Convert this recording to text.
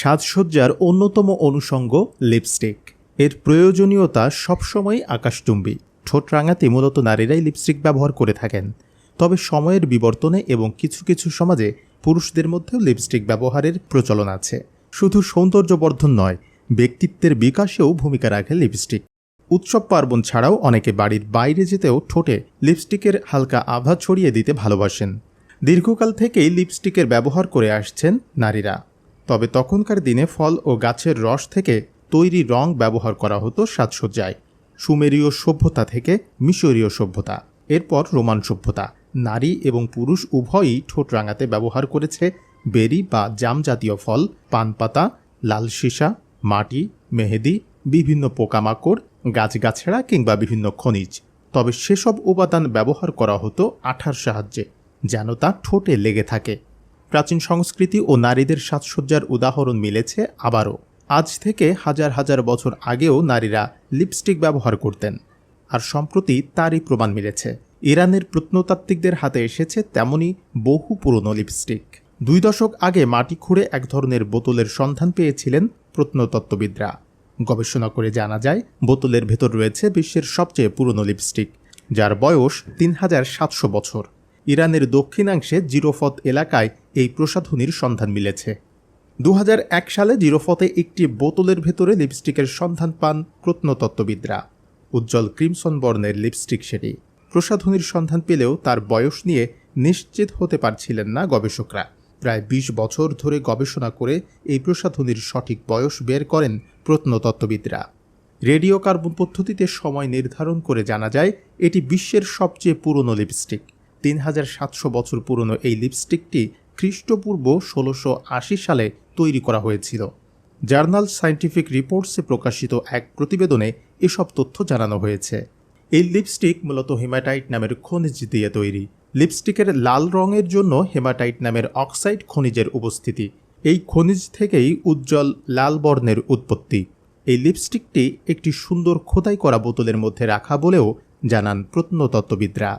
সাজসজ্জার অন্যতম অনুষঙ্গ লিপস্টিক। এর প্রয়োজনীয়তা সবসময় আকাশচুম্বী। ঠোঁট রাঙাতে মূলত নারীরাই লিপস্টিক ব্যবহার করে থাকেন। তবে সময়ের বিবর্তনে এবং কিছু কিছু সমাজে পুরুষদের মধ্যেও লিপস্টিক ব্যবহারের প্রচলন আছে। শুধু সৌন্দর্যবর্ধন নয়, ব্যক্তিত্বের বিকাশেও ভূমিকা রাখে লিপস্টিক। উৎসব পার্বণ ছাড়াও অনেকে বাড়ির বাইরে যেতেও ঠোঁটে লিপস্টিকের হালকা আভা ছড়িয়ে দিতে ভালোবাসেন। দীর্ঘকাল থেকেই লিপস্টিকের ব্যবহার করে আসছেন নারীরা। তবে তখনকার দিনে ফল ও গাছের রস থেকে তৈরি রং ব্যবহার করা হতো সাজসজ্জায়। সুমেরীয় সভ্যতা থেকে মিশরীয় সভ্যতা, এরপর রোমান সভ্যতা। নারী এবং পুরুষ উভয়ই ঠোঁট রাঙাতে ব্যবহার করেছে বেরি বা জাম জাতীয় ফল, পানপাতা, লাল সীসা, মাটি, মেহেদি, বিভিন্ন পোকামাকড়, গাছগাছড়া কিংবা বিভিন্ন খনিজ। তবে সেসব উপাদান ব্যবহার করা হতো আঠার সাহায্যে, যেন তা ঠোঁটে লেগে থাকে। প্রাচীন সংস্কৃতি ও নারীদের সাজসজ্জার উদাহরণ মিলেছে আবারও। আজ থেকে হাজার হাজার বছর আগেও নারীরা লিপস্টিক ব্যবহার করতেন। আর সম্প্রতি তারই প্রমাণ মিলেছে। ইরানের প্রত্নতাত্ত্বিকদের হাতে এসেছে তেমনই বহু পুরনো লিপস্টিক। দুই দশক আগে মাটি খুঁড়ে এক ধরনের বোতলের সন্ধান পেয়েছিলেন প্রত্নতত্ত্ববিদরা। গবেষণা করে জানা যায়, বোতলের ভেতর রয়েছে বিশ্বের সবচেয়ে পুরনো লিপস্টিক, যার বয়স তিন হাজার সাতশো বছর। ইরানের দক্ষিণাংশে জিরোফত এলাকায় এই প্রসাধনীর সন্ধান মিলেছে। দু হাজার এক সালে জিরোফতে একটি বোতলের ভেতরে লিপস্টিকের সন্ধান পান প্রত্নতত্ত্ববিদরা। উজ্জ্বল ক্রিমসন বর্ণের লিপস্টিক সেটি। প্রসাধনীর সন্ধান পেলেও তার বয়স নিয়ে নিশ্চিত হতে পারছিলেন না গবেষকরা। প্রায় ২০ বছর ধরে গবেষণা করে এই প্রসাধনীর সঠিক বয়স বের করেন প্রত্নতত্ত্ববিদরা। রেডিও কার্বন পদ্ধতিতে সময় নির্ধারণ করে জানা যায়, এটি বিশ্বের সবচেয়ে পুরনো লিপস্টিক। তিন হাজার সাতশো বছর পুরনো এই লিপস্টিকটি খ্রিস্টপূর্ব ষোলোশো সালে তৈরি করা হয়েছিল। জার্নাল সায়েন্টিফিক রিপোর্টসে প্রকাশিত এক প্রতিবেদনে এসব তথ্য জানানো হয়েছে। এই লিপস্টিক মূলত হেমাটাইট নামের খনিজ দিয়ে তৈরি। লিপস্টিকের লাল রঙের জন্য হেমাটাইট নামের অক্সাইড খনিজের উপস্থিতি। এই খনিজ থেকেই উজ্জ্বল লাল বর্ণের উৎপত্তি। এই লিপস্টিকটি একটি সুন্দর খোদাই করা বোতলের মধ্যে রাখা বলেও জানান প্রত্নতত্ত্ববিদরা।